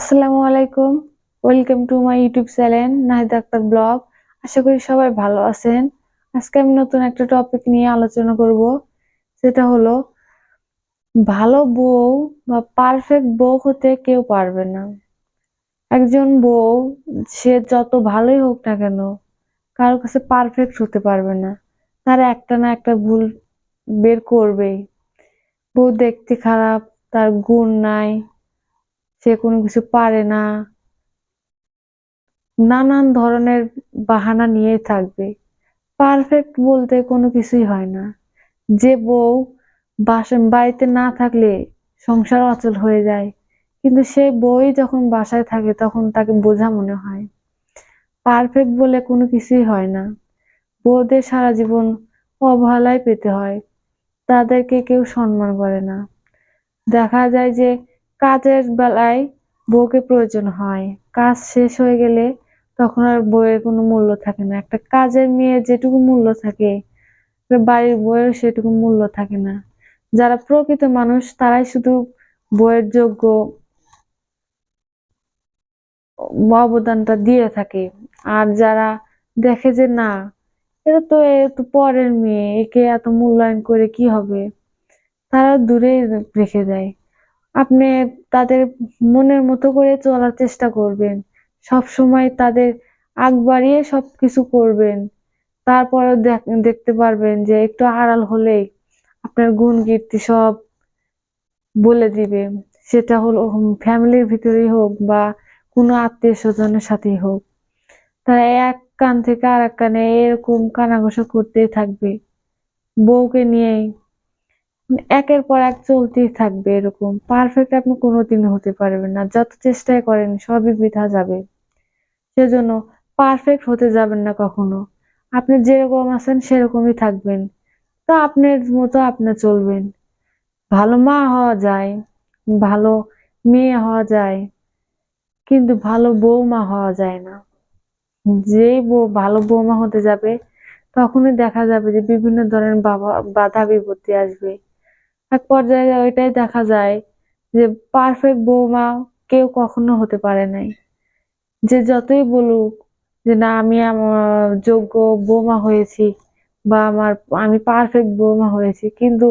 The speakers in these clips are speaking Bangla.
আসসালামু আলাইকুম। Welcome to my YouTube channel Nahid Akhtar blog আশা করি সবাই ভালো আছেন। আজকে আমি নতুন একটা টপিক নিয়ে আলোচনা করব। সেটা হলো, ভালো বউ বা পারফেক্ট বউ হতে কেউ পারবে না। একজন বউ, সে যত ভালোই হোক না কেন কারোর কাছে পারফেক্ট হতে পারবে না। তার একটা না একটা ভুল বের করবেই। বউ দেখতে খারাপ, তার গুণ নাই সে কোনো কিছু পারে না। নানান ধরনের বাহানা নিয়ে থাকবে। পারফেক্ট বলতে কোনো কিছুই হয় না। যে বউ বাসা, বাড়িতে না থাকলে সংসার অচল হয়ে যায়। কিন্তু সেই বই যখন বাসায় থাকে তখন তাকে বোঝা মনে হয়। পারফেক্ট বলে কোনো কিছুই হয় না। বউদের সারা জীবন অবহেলায় পেতে হয়। তাদেরকে কেউ সম্মান করে না। দেখা যায় যে কাজের বেলায় বউকে প্রয়োজন হয়। কাজ শেষ হয়ে গেলে তখন আর বউয়ের কোনো মূল্য থাকে না। একটা কাজের মেয়ে যেটুকু মূল্য থাকে বাড়ির বউয়ের সেটুকু মূল্য থাকে না। যারা প্রকৃত মানুষ, তারাই শুধু বউয়ের যোগ্য অবদানটা দিয়ে থাকে। আর যারা দেখে যে না এটা তো এ তো পরের মেয়ে, একে এত মূল্যায়ন করে কি হবে? তারা দূরে রেখে দেয়। আপনি তাদের মনের মতো করে চলার চেষ্টা করবেন। সব সময় তাদের আগ বাড়িয়ে সব কিছু করবেন। তারপরেও দেখতে পারবেন যে একটু আড়াল হলেই আপনার গুণ কীর্তি সব বলে দিবে। সেটা হলো ফ্যামিলির ভিতরেই হোক বা কোনো আত্মীয় স্বজনের সাথেই হোক। তারা এক কান থেকে আর এক কানে এরকম কানাঘষা করতেই থাকবে। বউকে নিয়েই একের পর এক চলতেই থাকবে এরকম। পারফেক্ট আপনি কোনোদিন হতে পারবেন না। যত চেষ্টাই করেন, সবই বৃথা যাবে। সেজন্য পারফেক্ট হতে যাবেন না কখনো। আপনি যেরকম আছেন, সেরকমই থাকবেন। তো আপনার মতো আপনি চলবেন। ভালো মা হওয়া যায়, ভালো মেয়ে হওয়া যায়, কিন্তু ভালো বৌমা হওয়া যায় না। যেই বউ, ভালো বৌমা হতে যাবে, তখনই দেখা যাবে যে বিভিন্ন ধরনের বাবা, বাধা বিপত্তি আসবে। এক পর্যায়ে ওইটাই দেখা যায় যে পারফেক্ট বৌমা কেউ কখনো হতে পারে নাই। যে যতই বলুক যে না, আমি আমার যোগ্য বৌমা হয়েছি বা আমার, আমি পারফেক্ট বৌমা হয়েছি, কিন্তু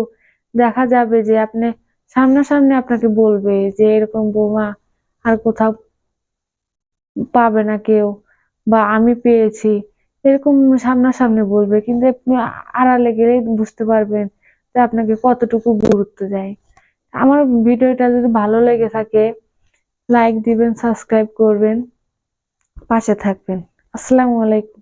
দেখা যাবে যে আপনি সামনাসামনি আপনাকে বলবে যে এরকম বৌমা আর কোথাও পাবে না কেউ বা আমি পেয়েছি, এরকম সামনাসামনি বলবে, কিন্তু আপনি আড়ালে গেলেই বুঝতে পারবেন যে আপনাকে কতটুকু গুরুত্ব দেয়। আমার ভিডিওটা যদি ভালো লেগে থাকে লাইক দিবেন সাবস্ক্রাইব করবেন, পাশে থাকবেন। আসসালামু আলাইকুম।